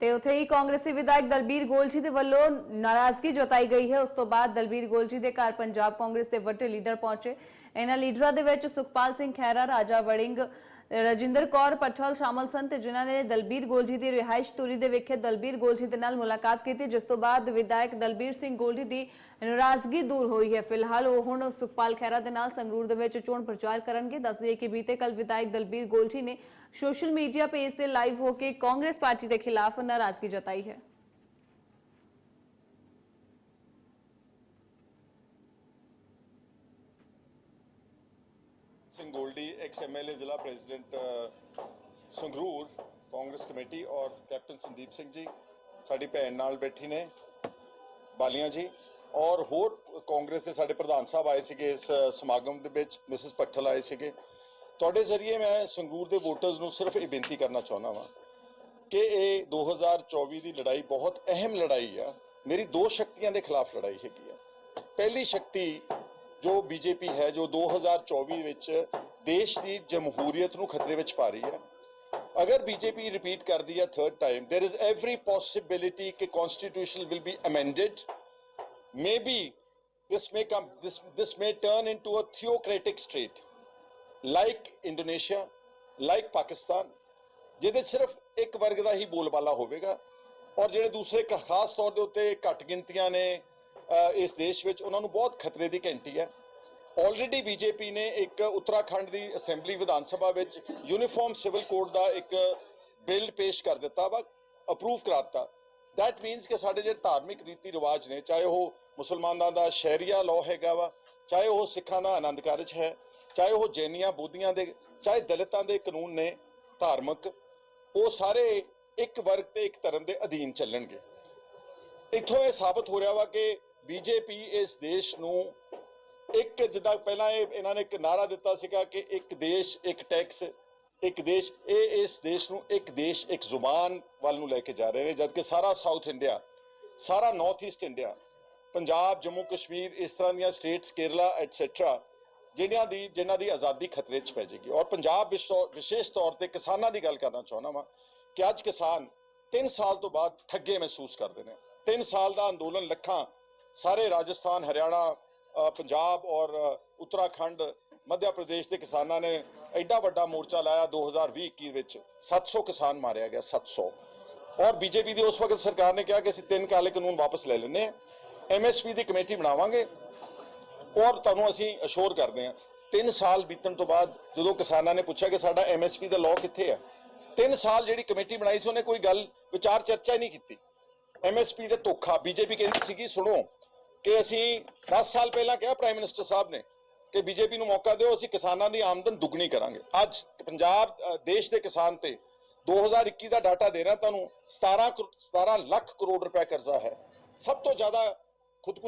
ਤੇ ਉੱਥੇ ਹੀ ਕਾਂਗਰਸੀ ਵਿਧਾਇਕ ਦਲਬੀਰ ਗੋਲਜੀ ਦੇ ਵੱਲੋਂ ਨਾਰਾਜ਼ਗੀ ਜਤਾਈ ਗਈ ਹੈ। ਉਸ ਤੋਂ ਬਾਅਦ ਦਲਬੀਰ ਗੋਲਜੀ ਦੇ ਘਰ ਪੰਜਾਬ ਕਾਂਗਰਸ ਦੇ ਵੱਡੇ ਲੀਡਰ ਪਹੁੰਚੇ। ਇਹਨਾਂ ਲੀਡਰਾਂ ਦੇ ਵਿੱਚ ਸੁਖਪਾਲ ਸਿੰਘ ਖਹਿਰਾ, ਰਾਜਾ ਵੜਿੰਗ ਰਜਿੰਦਰ ਕੌਰ ਪਠਲ ਸ਼ਾਮਲ ਸਨ ਤੇ ਜਿਨ੍ਹਾਂ ਨੇ ਦਲਬੀਰ ਗੋਲਜੀ ਦੀ ਰਿਹਾਇਸ਼ ਤੁਰੀ ਦੇ ਵਿਖੇ ਦਲਬੀਰ ਗੋਲਜੀ ਦੇ ਨਾਲ ਮੁਲਾਕਾਤ ਕੀਤੀ, ਜਿਸ ਤੋਂ ਬਾਅਦ ਵਿਧਾਇਕ ਦਲਬੀਰ ਸਿੰਘ ਗੋਲਜੀ ਦੀ ਨਾਰਾਜ਼ਗੀ ਦੂਰ ਹੋਈ ਹੈ। ਫਿਲਹਾਲ ਉਹ ਹੁਣ ਸੁਖਪਾਲ ਖਹਿਰਾ ਦੇ ਨਾਲ ਸੰਗਰੂਰ ਦੇ ਵਿੱਚ ਚੋਣ ਪ੍ਰਚਾਰ ਕਰਨਗੇ। ਦੱਸ ਦਈਏ ਕਿ ਬੀਤੇ ਕੱਲ ਵਿਧਾਇਕ ਦਲਬੀਰ ਗੋਲਜੀ ਨੇ ਸੋਸ਼ਲ ਮੀਡੀਆ ਪੇਜ ਤੇ ਲਾਈਵ ਹੋ ਕੇ ਕਾਂਗਰਸ ਪਾਰਟੀ ਦੇ ਖਿਲਾਫ ਨਾਰਾਜ਼ਗੀ ਜਤਾਈ ਹੈ। सिंह गोल्डी एक्स एमएलए जिला प्रेसिडेंट ਅ, ਸੰਗਰੂਰ ਕਾਂਗਰਸ ਕਮੇਟੀ ਔਰ ਕੈਪਟਨ ਸੰਦੀਪ ਸਿੰਘ ਜੀ ਸਾਡੀ ਭੈਣ ਨਾਲ ਬੈਠੀ ਨੇ ਬਾਲੀਆਂ ਜੀ ਔਰ ਹੋਰ ਕਾਂਗਰਸ ਦੇ ਸਾਡੇ ਪ੍ਰਧਾਨ ਸਾਹਿਬ ਆਏ ਸੀਗੇ ਇਸ ਅ, ਸਮਾਗਮ ਦੇ ਵਿੱਚ ਮਿਸਿਸ ਪੱਠਲ ਆਏ ਸੀਗੇ ਤੁਹਾਡੇ ਜ਼ਰੀਏ ਮੈਂ ਸੰਗਰੂਰ ਦੇ ਵੋਟਰਸ ਨੂੰ ਸਿਰਫ ਇਹ ਬੇਨਤੀ ਕਰਨਾ ਚਾਹੁੰਦਾ ਵਾਂ ਕਿ ਇਹ 2024 ਦੀ ਲੜਾਈ ਬਹੁਤ ਅਹਿਮ ਲੜਾਈ ਆ ਮੇਰੀ ਦੋ ਸ਼ਕਤੀਆਂ ਦੇ ਖਿਲਾਫ ਲੜਾਈ ਹੈਗੀ ਆ ਪਹਿਲੀ ਸ਼ਕਤੀ ਜੋ ਬੀਜੇਪੀ ਹੈ ਜੋ 2024 ਵਿੱਚ ਦੇਸ਼ ਦੀ ਜਮਹੂਰੀਅਤ ਨੂੰ ਖਤਰੇ ਵਿੱਚ ਪਾ ਰਹੀ ਹੈ ਅਗਰ ਬੀਜੇਪੀ ਰਿਪੀਟ ਕਰਦੀ ਹੈ third time there is every possibility ਕਿ constitution will be amended maybe this may come this this may turn into a theocratic state like indonesia like pakistan ਜਿਹਦੇ 'ਚ ਸਿਰਫ ਇੱਕ ਵਰਗ ਦਾ ਹੀ ਬੋਲਬਾਲਾ ਹੋਵੇਗਾ ਔਰ ਜਿਹੜੇ ਦੂਸਰੇ ਕ- ਖਾਸ ਤੌਰ ਦੇ ਉੱਤੇ ਘੱਟ ਗਿਣਤੀਆਂ ਨੇ ਅ, ਇਸ ਦੇਸ਼ ਵਿੱਚ ਉਹਨਾਂ ਨੂੰ ਬਹੁਤ ਖਤਰੇ ਦੀ ਘੰਟੀ ਹੈ। ਆਲਰੇਡੀ ਬੀਜੇਪੀ ਨੇ ਇੱਕ ਉੱਤਰਾਖੰਡ ਦੀ ਅਸੈਂਬਲੀ ਵਿਧਾਨ ਸਭਾ ਵਿੱਚ ਯੂਨੀਫਾਰਮ ਸਿਵਲ ਕੋਡ ਦਾ ਇੱਕ ਬਿੱਲ ਪੇਸ਼ ਕਰ ਦਿੱਤਾ ਵਾ ਅਪਰੂਵ ਕਰਾਤਾ। ਦੈਟ ਮੀਨਸ ਕਿ ਸਾਡੇ ਜਿਹੜੇ ਧਾਰਮਿਕ ਰੀਤੀ ਰਿਵਾਜ ਨੇ, ਚਾਹੇ ਉਹ ਮੁਸਲਮਾਨਾਂ ਦਾ ਸ਼ਹਿਰੀਆ ਲਾਅ ਹੈਗਾ ਵਾ, ਚਾਹੇ ਉਹ ਸਿੱਖਾਂ ਦਾ ਆਨੰਦ ਕਾਰਜ ਹੈ, ਚਾਹੇ ਉਹ ਜੈਨੀਆਂ ਬੋਧੀਆਂ ਦੇ, ਚਾਹੇ ਦਲਿਤਾਂ ਦੇ ਕਾਨੂੰਨ ਨੇ ਧਾਰਮਿਕ, ਉਹ ਸਾਰੇ ਇੱਕ ਵਰਗ ਤੇ ਇੱਕ ਧਰਮ ਦੇ ਅਧੀਨ ਚੱਲਣਗੇ। ਇੱਥੋਂ ਇਹ ਸਾਬਤ ਹੋ ਰਿਹਾ ਵਾ ਕਿ ਬੀਜੇਪੀ ਇਸ ਦੇਸ਼ ਨੂੰ ਇੱਕ ਜਿੱਦਾਂ ਪਹਿਲਾਂ ਇਹ ਇਹਨਾਂ ਨੇ ਇੱਕ ਨਾਰਾ ਦਿੱਤਾ ਸੀਗਾ ਕਿ ਇੱਕ ਦੇਸ਼, ਇੱਕ ਟੈਕਸ, ਇੱਕ ਦੇਸ਼, ਇਹ ਇਸ ਦੇਸ਼ ਨੂੰ ਇੱਕ ਦੇਸ਼, ਇੱਕ ਜ਼ੁਬਾਨ ਵੱਲ ਨੂੰ ਲੈ ਕੇ ਜਾ ਰਹੇ ਨੇ, ਜਦਕਿ ਸਾਰਾ ਸਾਊਥ ਇੰਡੀਆ ਸਾਰਾ north east India Punjab, Jammu, Kashmir, ਇਸ ਤਰ੍ਹਾਂ ਦੀਆਂ ਸਟੇਟਸ ਕੇਰਲਾ ਐਟਸੈਟਰਾ ਜਿਹੜੀਆਂ ਦੀ, ਜਿਨ੍ਹਾਂ ਦੀ ਆਜ਼ਾਦੀ ਖਤਰੇ 'ਚ ਪੈ ਜਾਏਗੀ। ਔਰ ਪੰਜਾਬ ਵਿਸ਼ੋ- ਵਿਸ਼ੇਸ਼ ਤੌਰ ਤੇ ਕਿਸਾਨਾਂ ਦੀ ਗੱਲ ਕਰਨਾ ਚਾਹੁੰਦਾ ਵਾਂ ਕਿ ਅੱਜ ਕਿਸਾਨ 3 ਸਾਲ ਤੋਂ ਬਾਅਦ ਠੱਗੇ ਮਹਿਸੂਸ ਕਰਦੇ ਨੇ। 3 ਸਾਲ ਦਾ ਅੰਦੋਲਨ ਲੱਖਾਂ ਸਾਰੇ ਰਾਜਸਥਾਨ, ਹਰਿਆਣਾ ਪੰਜਾਬ ਔਰ ਉੱਤਰਾਖੰਡ ਮੱਧ ਪ੍ਰਦੇਸ਼ ਦੇ ਕਿਸਾਨਾਂ ਨੇ ਐਡਾ ਵੱਡਾ ਮੋਰਚਾ ਲਾਇਆ 2020-21 ਵਿੱਚ। 700 ਕਿਸਾਨ ਮਾਰਿਆ ਗਿਆ 700 ਔਰ ਬੀਜੇਪੀ ਦੀ ਉਸ ਵਕਤ ਸਰਕਾਰ ਨੇ ਕਿਹਾ ਕਿ ਅਸੀਂ ਤਿੰਨ ਕਾਲੇ ਕਾਨੂੰਨ ਵਾਪਸ ਲੈ ਲੈਣੇ ਆ ਐਮਐਸਪੀ ਦੀ ਕਮੇਟੀ ਬਣਾਵਾਂਗੇ। ਔਰ ਤੁਹਾਨੂੰ ਅਸੀਂ ਅਸ਼ੋਰ ਕਰਦੇ ਹਾਂ 3 ਸਾਲ ਬੀਤਣ ਤੋਂ ਬਾਅਦ ਜਦੋਂ ਕਿਸਾਨਾਂ ਨੇ ਪੁੱਛਿਆ ਕਿ ਸਾਡਾ ਐਮਐਸਪੀ ਦਾ ਲਾਅ ਕਿੱਥੇ ਹੈ 3 ਸਾਲ ਜਿਹੜੀ ਕਮੇਟੀ ਬਣਾਈ ਸੀ, ਉਹਨੇ ਕੋਈ ਗੱਲ, ਵਿਚਾਰ ਚਰਚਾ ਹੀ ਨਹੀਂ ਕੀਤੀ। ਐਮਐਸਪੀ ਦੇ ਧੋਖਾ, ਬੀਜੇਪੀ ਕਹਿੰਦੀ ਸੀਗੀ, ਸੁਣੋ ਕਿ ਅਸੀਂ 10 ਸਾਲ ਪਹਿਲਾਂ ਕਿਹਾ ਪ੍ਰਾਈਮ ਮਿਨਿਸਟਰ ਸਾਹਿਬ ਨੇ ਕਿ ਬੀਜੇਪੀ ਨੂੰ ਮੌਕਾ ਦਿਓ, ਅਸੀਂ ਕਿਸਾਨਾਂ ਦੀ ਆਮਦਨ ਦੁੱਗਣੀ ਕਰਾਂਗੇ। ਅੱਜ ਪੰਜਾਬ ਦੇਸ਼ ਦੇ ਕਿਸਾਨ ਤੇ 2021 ਦਾ ਡਾਟਾ ਦੇ ਰਿਹਾ, ਤੁਹਾਨੂੰ 17 ਕਰੋ- 17 ਲੱਖ ਕਰੋੜ ਰੁਪਏ ਕਰਜ਼ਾ ਹੈ। ਸਭ ਤੋਂ ਜ਼ਿਆਦਾ